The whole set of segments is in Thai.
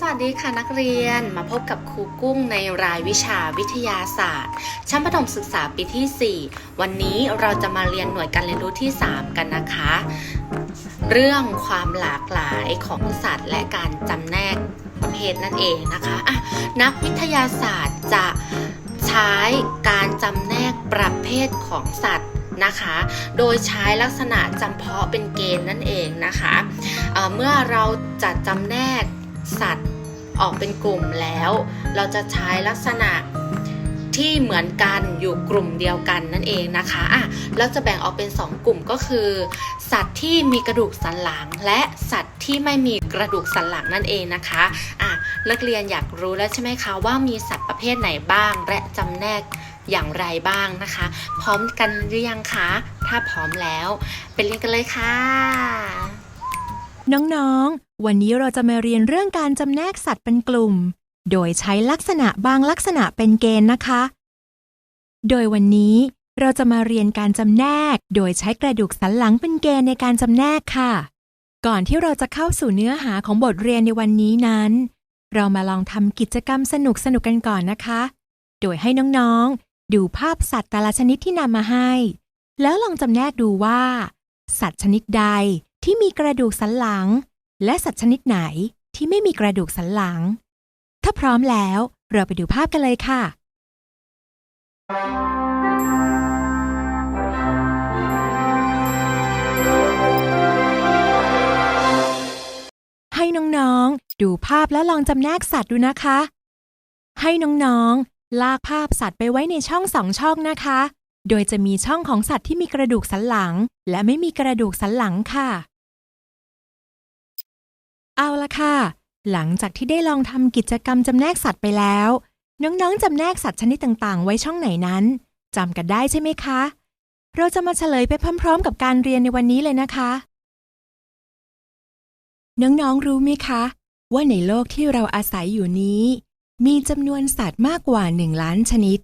สวัสดีค่ะนักเรียนมาพบกับครูกุ้งในรายวิชาวิทยาศาสตร์ ชั้นประถมศึกษาปีที่ 4 วันนี้เราจะมาเรียนหน่วยการเรียนรู้ที่ 3 กันนะคะ เรื่องความหลากหลายของสัตว์และการจำแนกประเภทนั่นเองนะคะะนักวิทยาศาสตร์จะใช้การจำแนกประเภทของสัตว์นะคะ โดยใช้ลักษณะจำเพาะเป็นเกณฑ์นั่นเองนะคะเเมื่อเราจัดจำแนก สัตว์ออกเป็นกลุ่มแล้ว เราจะใช้ลักษณะที่เหมือนกันอยู่กลุ่มเดียวกันนั่นเองนะคะอะเราจะแบ่งออกเป็น 2 กลุ่มก็คือ สัตว์ที่มีกระดูกสันหลัง และสัตว์ที่ไม่มีกระดูกสันหลังนั่นเองนะคะอะนักเรียนอยากรู้แล้วใช่ไหมคะว่ามีสัตว์ประเภทไหนบ้าง และจำแนกอย่างไรบ้างนะคะ พร้อมกันหรือยังคะถ้าพร้อมแล้วไปเรียนกันเลยค่ะ น้องๆ วันนี้เราจะมาเรียนเรื่องการจำแนกสัตว์เป็นกลุ่ม โดยใช้ลักษณะบางลักษณะเป็นเกณฑ์นะคะ โดยวันนี้เราจะมาเรียนการจำแนก โดยใช้กระดูกสันหลังเป็นเกณฑ์ในการจำแนกค่ะ ก่อนที่เราจะเข้าสู่เนื้อหาของบทเรียนในวันนี้นั้น เรามาลองทำกิจกรรมสนุกๆกันก่อนนะคะ โดยให้น้องๆ ดูภาพสัตว์แต่ละชนิดที่นำมาให้ แล้วลองจำแนกดูว่า สัตว์ชนิดใดที่มีกระดูกสันหลัง และสัตว์ชนิดไหนที่ไม่มีกระดูกสันหลัง ถ้าพร้อมแล้วเราไปดูภาพกันเลยค่ะ ให้น้องๆ ดูภาพแล้วลองจำแนกสัตว์ดูนะคะ ให้น้องๆ ลากภาพสัตว์ไปไว้ในช่องสองช่องนะคะ โดยจะมีช่องของสัตว์ที่มีกระดูกสันหลัง และไม่มีกระดูกสันหลังค่ะ ค่ะ หลังจากที่ได้ลองทำกิจกรรมจำแนกสัตว์ไปแล้ว น้องๆจำแนกสัตว์ชนิดต่างๆ ไว้ช่องไหนนั้นจำกันได้ใช่ไหมคะ เราจะมาเฉลยไปพร้อม ๆ กับการเรียนในวันนี้เลยนะคะ น้องๆรู้ไหมคะ ว่าในโลกที่เราอาศัยอยู่นี้ มีจำนวนสัตว์มากกว่าหนึ่งล้านชนิด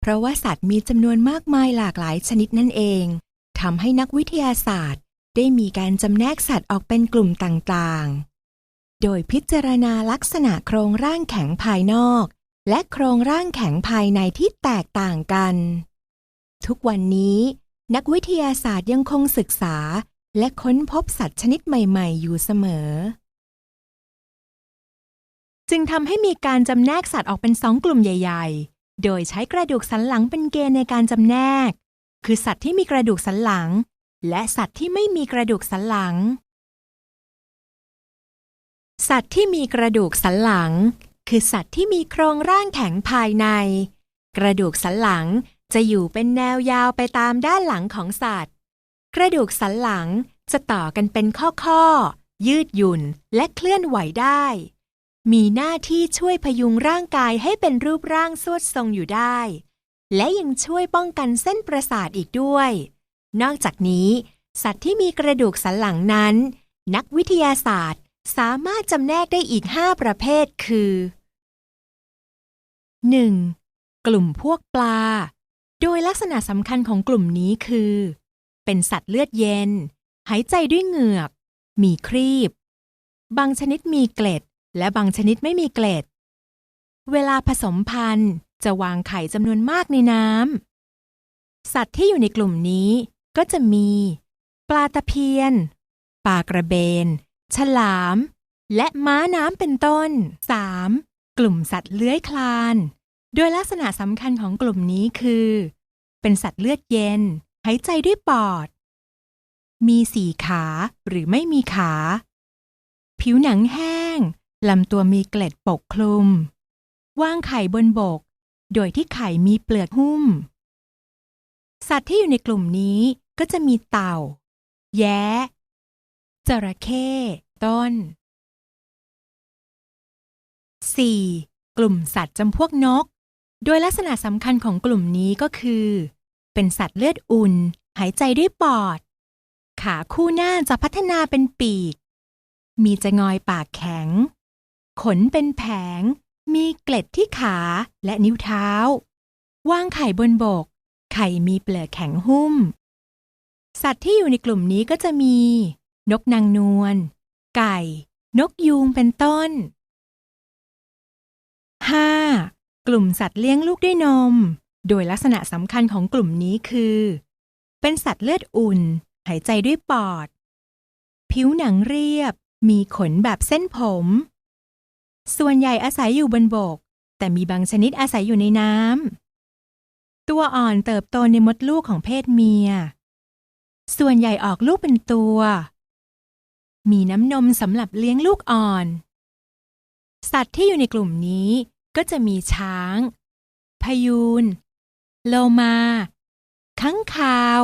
เพราะว่าสัตว์มีจำนวนมากมายหลากหลายชนิดนั่นเองทำให้นักวิทยาศาสตร์ ได้มีการจำแนกสัตว์ออกเป็นกลุ่มต่างๆ โดยพิจารณาลักษณะโครงร่างแข็งภายนอก และโครงร่างแข็งภายในที่แตกต่างกัน ทุกวันนี้ นักวิทยาศาสตร์ยังคงศึกษา และค้นพบสัตว์ชนิดใหม่ๆ อยู่เสมอ จึงทำให้มีการจำแนกสัตว์ออกเป็นสองกลุ่มใหญ่ ๆ โดยใช้กระดูกสันหลังเป็นเกณฑ์ในการจำแนก คือสัตว์ที่มีกระดูกสันหลัง และสัตว์ที่ไม่มีกระดูกสันหลัง สัตว์ที่มีกระดูกสันหลัง คือสัตว์ที่มีโครงร่างแข็งภายใน กระดูกสันหลังจะอยู่เป็นแนวยาวไปตามด้านหลังของสัตว์ กระดูกสันหลังจะต่อกันเป็นข้อๆ ยืดหยุ่นและเคลื่อนไหวได้ มีหน้าที่ช่วยพยุงร่างกายให้เป็นรูปร่างสวดทรงอยู่ได้ และยังช่วยป้องกันเส้นประสาทอีกด้วย นอกจากนี้ สัตว์ที่มีกระดูกสันหลังนั้น นักวิทยาศาสตร์ สามารถจำแนกได้อีก5ประเภทคือ 1. กลุ่มพวกปลา โดยลักษณะสำคัญของกลุ่มนี้คือ เป็นสัตว์เลือดเย็น หายใจด้วยเหงือก มีครีบ บางชนิดมีเกล็ด และบางชนิดไม่มีเกล็ด เวลาผสมพันธุ์จะวางไข่จำนวนมากในน้ำ สัตว์ที่อยู่ในกลุ่มนี้ก็จะมี ปลาตะเพียน ปลากระเบน ฉลาม และม้าน้ำเป็นต้น 3. กลุ่มสัตว์เลื้อยคลาน โดยลักษณะสำคัญของกลุ่มนี้คือ เป็นสัตว์เลือดเย็น หายใจด้วยปอด มีสี่ขาหรือไม่มีขา ผิวหนังแห้งลำตัวมีเกล็ดปกคลุม วางไข่บนบก โดยที่ไข่มีเปลือกหุ้ม สัตว์ที่อยู่ในกลุ่มนี้ก็จะมีเต่า แย้ จระเข้ต้น 4. กลุ่มสัตว์จำพวกนก โดยลักษณะสำคัญของกลุ่มนี้ก็คือ เป็นสัตว์เลือดอุ่น หายใจด้วยปอด ขาคู่หน้าจะพัฒนาเป็นปีก มีจะงอยปากแข็ง ขนเป็นแผง มีเกล็ดที่ขาและนิ้วเท้า วางไข่บนบก ไข่มีเปลือกแข็งหุ้ม สัตว์ที่อยู่ในกลุ่มนี้ก็จะมี นกนางนวล ไก่ นกยูงเป็นต้น 5. กลุ่มสัตว์เลี้ยงลูกด้วยนม โดยลักษณะสำคัญของกลุ่มนี้คือ เป็นสัตว์เลือดอุ่น หายใจด้วยปอด ผิวหนังเรียบ มีขนแบบเส้นผม ส่วนใหญ่อาศัยอยู่บนบก แต่มีบางชนิดอาศัยอยู่ในน้ำ ตัวอ่อนเติบโตในมดลูกของเพศเมีย ส่วนใหญ่ออกลูกเป็นตัว มีน้ำนมสำหรับเลี้ยงลูกอ่อน สัตว์ที่อยู่ในกลุ่มนี้ก็จะมีช้าง พยูน โลมา ค้างคาว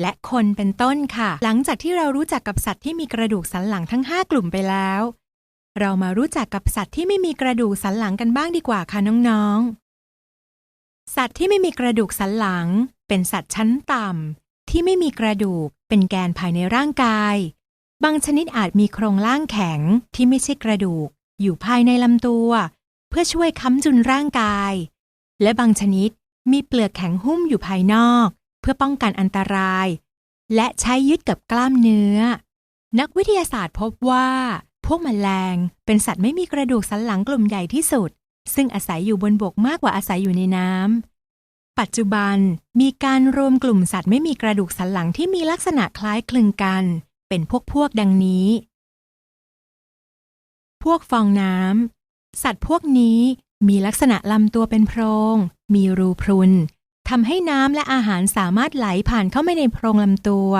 และคนเป็นต้นค่ะ หลังจากที่เรารู้จักกับสัตว์ที่มีกระดูกสันหลังทั้ง 5 กลุ่มไปแล้ว เรามารู้จักกับสัตว์ที่ไม่มีกระดูกสันหลังกันบ้างดีกว่าค่ะน้องๆ สัตว์ที่ไม่มีกระดูกสันหลัง เป็นสัตว์ชั้นต่ำที่ไม่มีกระดูกเป็นแกนภายในร่างกาย บางชนิดอาจมีโครงร่างแข็งที่ไม่ใช่กระดูก อยู่ภายในลำตัว เพื่อช่วยค้ำจุนร่างกาย และบางชนิดมีเปลือกแข็งหุ้มอยู่ภายนอก เพื่อป้องกันอันตราย และใช้ยึดกับกล้ามเนื้อ นักวิทยาศาสตร์พบว่า พวกแมลงเป็นสัตว์ไม่มีกระดูกสันหลังกลุ่มใหญ่ที่สุด ซึ่งอาศัยอยู่บนบกมากกว่าอาศัยอยู่ในน้ำปัจจุบันมีการรวมกลุ่มสัตว์ไม่มีกระดูกสันหลังที่มีลักษณะคล้ายคลึงกัน เป็นพวกพวกดังนี้ พวกฟองน้ำ สัตว์พวกนี้มีลักษณะลำตัวเป็นโพรง มีรูพรุนทำให้น้ำและอาหารสามารถไหลผ่านเข้าไปในโพรงลำตัว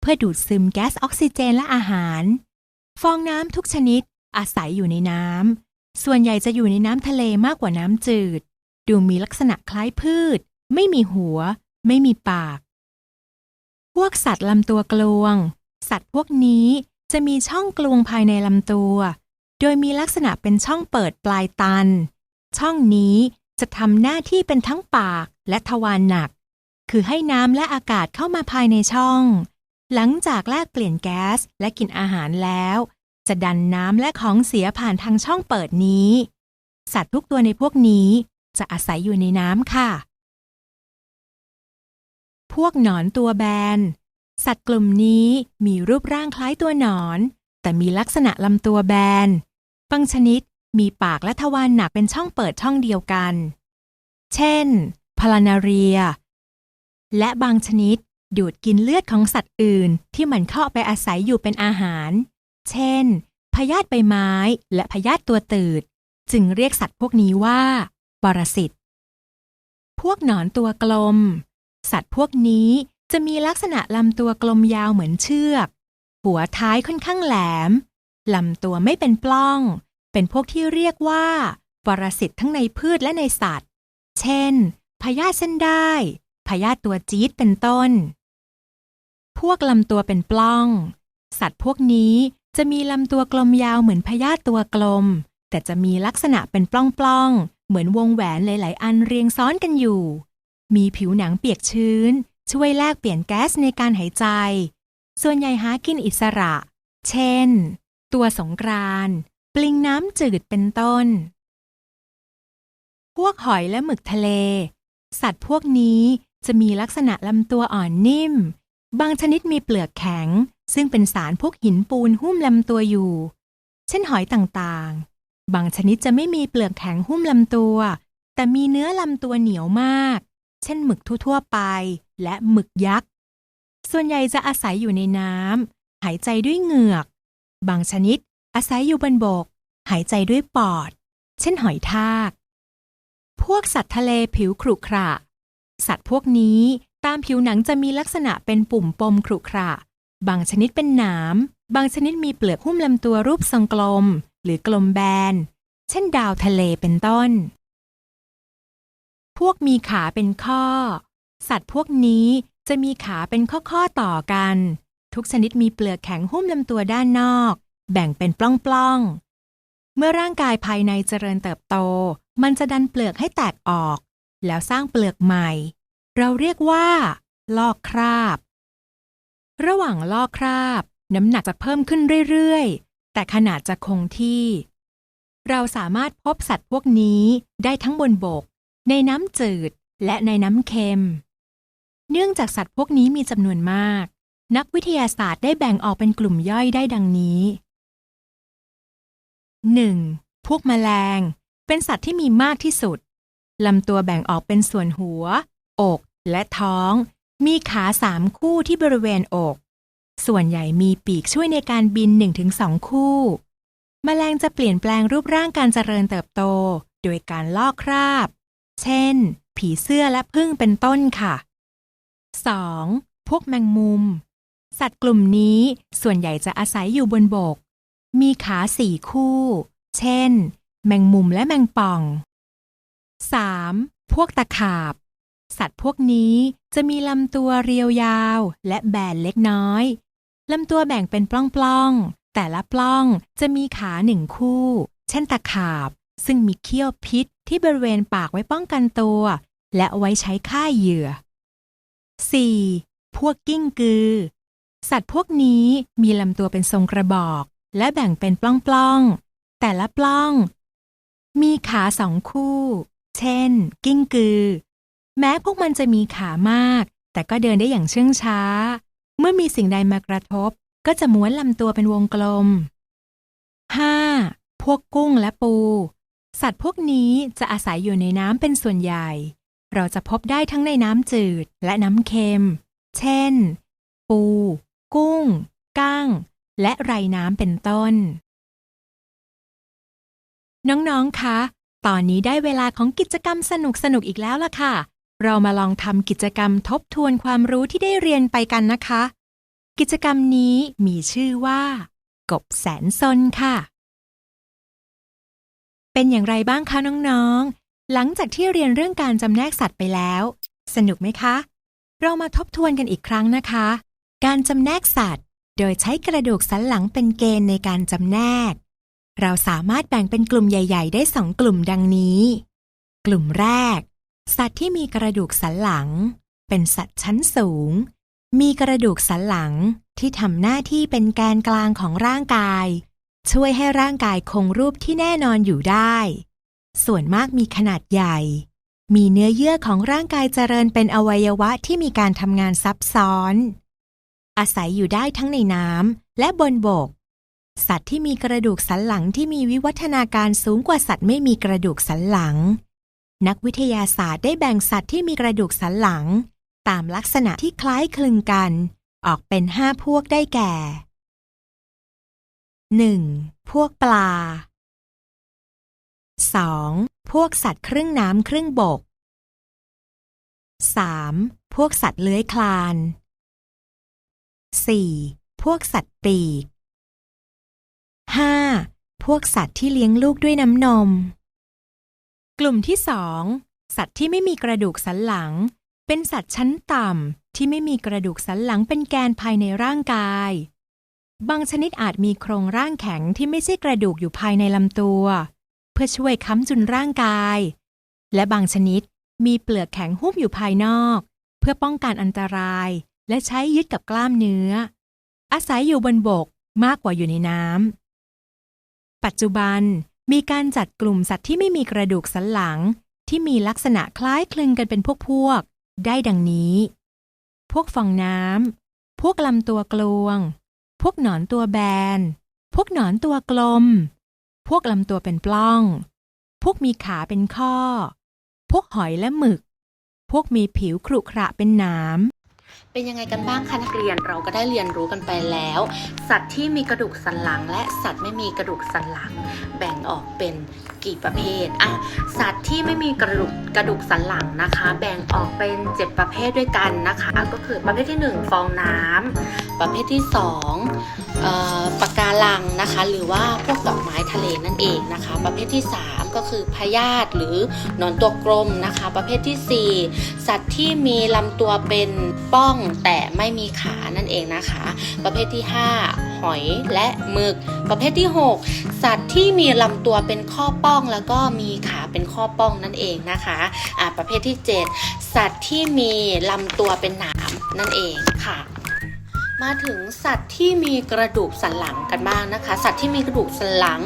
เพื่อดูดซึมแก๊สออกซิเจนและอาหาร ฟองน้ำทุกชนิดอาศัยอยู่ในน้ำ ส่วนใหญ่จะอยู่ในน้ำทะเลมากกว่าน้ำจืด ดูมีลักษณะคล้ายพืช ไม่มีหัว ไม่มีปาก พวกสัตว์ลำตัวกลวง สัตว์พวกนี้จะมีช่องกลวงภายในลำตัว โดยมีลักษณะเป็นช่องเปิดปลายตัน ช่องนี้จะทำหน้าที่เป็นทั้งปากและทวารหนัก คือให้น้ำและอากาศเข้ามาภายในช่อง หลังจากแลกเปลี่ยนแก๊สและกินอาหารแล้ว จะดันน้ำและของเสียผ่านทางช่องเปิดนี้ สัตว์ทุกตัวในพวกนี้จะอาศัยอยู่ในน้ำค่ะ พวกหนอนตัวแบน สัตว์กลุ่มนี้มีรูปร่างคล้ายตัวหนอน แต่มีลักษณะลำตัวแบน บางชนิดมีปากและทวารหนักเป็นช่องเปิดช่องเดียวกัน เช่น พลานาเรีย และบางชนิดดูดกินเลือดของสัตว์อื่นที่มันเข้าไปอาศัยอยู่เป็นอาหาร เช่น พยาธิใบไม้และพยาธิตัวตืด จึงเรียกสัตว์พวกนี้ว่าปรสิต พวกหนอนตัวกลม สัตว์พวกนี้ จะมีลักษณะลำตัวกลมยาวเหมือนเชือก หัวท้ายค่อนข้างแหลม ลำตัวไม่เป็นปล้อง เป็นพวกที่เรียกว่า ปรสิตทั้งในพืชและในสัตว์ เช่น พยาธิเส้นได้พยาธิตัวจี๊ดเป็นต้น พวกลำตัวเป็นปล้อง สัตว์พวกนี้จะมีลำตัวกลมยาวเหมือนพยาธิตัวกลม แต่จะมีลักษณะเป็นปล้องๆ เหมือนวงแหวนหลาย ๆ อันเรียงซ้อนกันอยู่ มีผิวหนังเปียกชื้น ช่วยแลกเปลี่ยนแก๊สในการหายใจ ส่วนใหญ่หากินอิสระ เช่น ตัวสงกรานต์ปลิงน้ำจืดเป็นต้น พวกหอยและหมึกทะเล สัตว์พวกนี้จะมีลักษณะลำตัวอ่อนนิ่ม บางชนิดมีเปลือกแข็ง ซึ่งเป็นสารพวกหินปูนหุ้มลำตัวอยู่ เช่นหอยต่างๆ บางชนิดจะไม่มีเปลือกแข็งหุ้มลำตัว แต่มีเนื้อลำตัวเหนียวมาก เช่นหมึกทั่วๆไป และหมึกยักษ์ ส่วนใหญ่จะอาศัยอยู่ในน้ำหายใจด้วยเหงือก บางชนิดอาศัยอยู่บนบก หายใจด้วยปอด เช่นหอยทาก พวกสัตว์ทะเลผิวขรุขระ สัตว์พวกนี้ตามผิวหนังจะมีลักษณะเป็นปุ่มปมขรุขระ บางชนิดเป็นหนาม บางชนิดมีเปลือกหุ้มลำตัวรูปทรงกลม หรือกลมแบน เช่นดาวทะเลเป็นต้น พวกมีขาเป็นข้อ สัตว์พวกนี้จะมีขาเป็นข้อๆต่อกัน ทุกชนิดมีเปลือกแข็งหุ้มลำตัวด้านนอก แบ่งเป็นปล้องๆ เมื่อร่างกายภายในเจริญเติบโต มันจะดันเปลือกให้แตกออก แล้วสร้างเปลือกใหม่ เราเรียกว่า ลอกคราบ ระหว่างลอกคราบ น้ำหนักจะเพิ่มขึ้นเรื่อยๆ แต่ขนาดจะคงที่ เราสามารถพบสัตว์พวกนี้ได้ทั้งบนบก ในน้ำจืดและในน้ำเค็ม เนื่องจากสัตว์พวกนี้มีจำนวนมาก นักวิทยาศาสตร์ได้แบ่งออกเป็นกลุ่มย่อยได้ดังนี้ 1. พวกแมลง เป็นสัตว์ที่มีมากที่สุด ลำตัวแบ่งออกเป็นส่วนหัว อกและท้อง มีขาสามคู่ที่บริเวณอก ส่วนใหญ่มีปีกช่วยในการบิน 1-2 คู่แมลงจะเปลี่ยนแปลงรูปร่างการเจริญเติบโต โดยการลอกคราบ เช่น ผีเสื้อและผึ้งเป็นต้นค่ะ 2. พวกแมงมุม สัตว์กลุ่มนี้ส่วนใหญ่จะอาศัยอยู่บนบก มีขาสี่คู่ เช่น แมงมุมและแมงป่อง 3. พวกตะขาบ สัตว์พวกนี้จะมีลำตัวเรียวยาวและแบนเล็กน้อย ลำตัวแบ่งเป็นปล้องๆ แต่ละปล้องจะมีขาหนึ่งคู่ เช่นตะขาบ ซึ่งมีเขี้ยวพิษที่บริเวณปากไว้ป้องกันตัว และเอาไว้ใช้ฆ่าเหยื่อ 4. พวกกิ้งกือ สัตว์พวกนี้มีลำตัวเป็นทรงกระบอก และแบ่งเป็นปล้องๆ แต่ละปล้อง มีขาสองคู่ เช่น กิ้งกือ แม้พวกมันจะมีขามาก แต่ก็เดินได้อย่างเชื่องช้า เมื่อมีสิ่งใดมากระทบ ก็จะม้วนลำตัวเป็นวงกลม 5. พวกกุ้งและปู สัตว์พวกนี้จะอาศัยอยู่ในน้ำเป็นส่วนใหญ่ เราจะพบได้ทั้งในน้ำจืดและน้ำเค็ม เช่น ปู กุ้ง ก้าง และไรน้ำเป็นต้น น้อง ๆ คะ ตอนนี้ได้เวลาของกิจกรรมสนุกๆอีกแล้วล่ะค่ะ เรามาลองทำกิจกรรมทบทวนความรู้ที่ได้เรียนไปกันนะคะ กิจกรรมนี้มีชื่อว่า กบแสนซนค่ะ เป็นอย่างไรบ้างคะน้องๆ หลังจากที่เรียนเรื่องการจำแนกสัตว์ไปแล้ว สนุกไหมคะ เรามาทบทวนกันอีกครั้งนะคะ การจำแนกสัตว์ โดยใช้กระดูกสันหลังเป็นเกณฑ์ในการจำแนก เราสามารถแบ่งเป็นกลุ่มใหญ่ ๆ ได้สองกลุ่มดังนี้ กลุ่มแรก สัตว์ที่มีกระดูกสันหลัง เป็นสัตว์ชั้นสูง มีกระดูกสันหลังที่ทำหน้าที่เป็นแกนกลางของร่างกาย ช่วยให้ร่างกายคงรูปที่แน่นอนอยู่ได้ ส่วนมากมีขนาดใหญ่ มีเนื้อเยื่อของร่างกายเจริญเป็นอวัยวะที่มีการทำงานซับซ้อน อาศัยอยู่ได้ทั้งในน้ำและบนบก สัตว์ที่มีกระดูกสันหลังที่มีวิวัฒนาการสูงกว่าสัตว์ไม่มีกระดูกสันหลัง นักวิทยาศาสตร์ได้แบ่งสัตว์ที่มีกระดูกสันหลัง ตามลักษณะที่คล้ายคลึงกัน ออกเป็นห้าพวกได้แก่ 1. พวกปลา 2. พวกสัตว์ครึ่งน้ำครึ่งบก 3. พวกสัตว์เลื้อยคลาน 4. พวกสัตว์ปีก 5. พวกสัตว์ที่เลี้ยงลูกด้วยน้ำนม กลุ่มที่สองสัตว์ที่ไม่มีกระดูกสันหลัง เป็นสัตว์ชั้นต่ำที่ไม่มีกระดูกสันหลังเป็นแกนภายในร่างกาย บางชนิดอาจมีโครงร่างแข็งที่ไม่ใช่กระดูกอยู่ภายในลำตัว เพื่อช่วยค้ำจุนร่างกาย และบางชนิดมีเปลือกแข็งหุ้มอยู่ภายนอก เพื่อป้องกันอันตราย และใช้ยึดกับกล้ามเนื้อ อาศัยอยู่บนบกมากกว่าอยู่ในน้ำปัจจุบันมีการจัดกลุ่มสัตว์ที่ไม่มีกระดูกสันหลัง ที่มีลักษณะคล้ายคลึงกันเป็นพวกๆได้ดังนี้ พวกฟองน้ำพวกลำตัวกลวง พวกหนอนตัวแบน พวกหนอนตัวกลม พวกลำตัวเป็นปล้อง พวกมีขาเป็นข้อ พวกหอยและหมึก พวกมีผิวขรุขระเป็นหนาม เป็นยังไงกันบ้างคะนักเรียนเราก็ได้เรียนรู้กันไปแล้ว สัตว์ที่มีกระดูกสันหลัง และสัตว์ไม่มีกระดูกสันหลัง แบ่งออกเป็นกี่ประเภทอะสัตว์ที่ไม่มีกระดูกกระดูกสันหลังนะคะ แบ่งออกเป็น 7 ประเภทด้วยกันนะคะ ก็คือประเภทที่ 1 ฟองน้ำประเภทที่2เอ่อ ปะการังนะคะหรือว่าพวกดอกไม้ทะเลนั่นเองนะคะ ประเภทที่ 3 ก็คือพยาธิหรือหนอนตัวกลมนะคะ ประเภททีสี่ 4 สัตว์ที่มีลำตัวเป็นป้องแต่ไม่มีขานั่นเองนะคะ ประเภทที่ 5 หอยและหมึก ประเภทที่ 6 สัตว์ที่มีลำตัวเป็นข้อป้องแล้วก็มีขาเป็นข้อป้องนั่นเองนะคะอ่าประเภทที่ 7 สัตว์ที่มีลำตัวเป็นหนามนั่นเองค่ะ มาถึงสัตว์ที่มีกระดูกสันหลังกันบ้างนะคะ สัตว์ที่มีกระดูกสันหลัง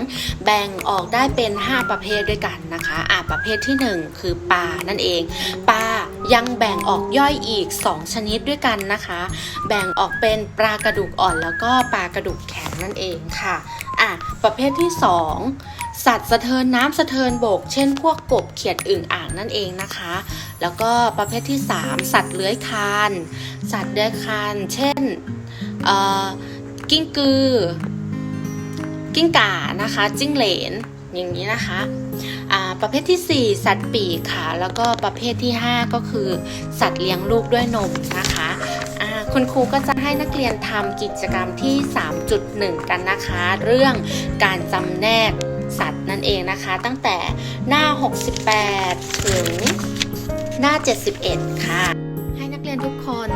แบ่งออกได้เป็น 5 ประเภทด้วยกันนะคะอ่าประเภทที่ 1 คือปลานั่นเองปลายังแบ่งออกย่อยอีก 2 ชนิดด้วยกันนะคะ แบ่งออกเป็นปลากระดูกอ่อนแล้วก็ปลากระดูกแข็งนั่นเองค่ะอะประเภทที่ 2 สัตว์สะเทินน้ำสะเทินบก เช่น พวกกบเขียดอึ่งอ่างนั่นเองนะคะ แล้วก็ประเภทที่ 3 สัตว์เลื้อยคลาน สัตว์เลื้อยคลาน เช่น กิ้งกือ กิ้งก่านะคะ จิ้งเหลนอย่างนี้นะคะประเภททีสี่ 4 สัตว์ปีกค่ะ แล้วก็ประเภทที่ 5 ก็คือ สัตว์เลี้ยงลูกด้วยนมนะคะคุณครูก็จะให้นักเรียนทำกิจกรรมที่ 3.1 กันนะคะ เรื่องการจำแนกสัตว์นั่นเองนะคะ ตั้งแต่หน้า 68 ถึงหน้า 71 ค่ะ ให้นักเรียนทุกคน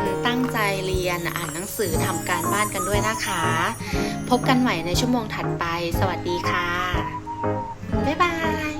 เรียน อ่านหนังสือทำการบ้านกันด้วยนะคะ พบกันใหม่ในชั่วโมงถัดไป สวัสดีค่ะ บ๊ายบาย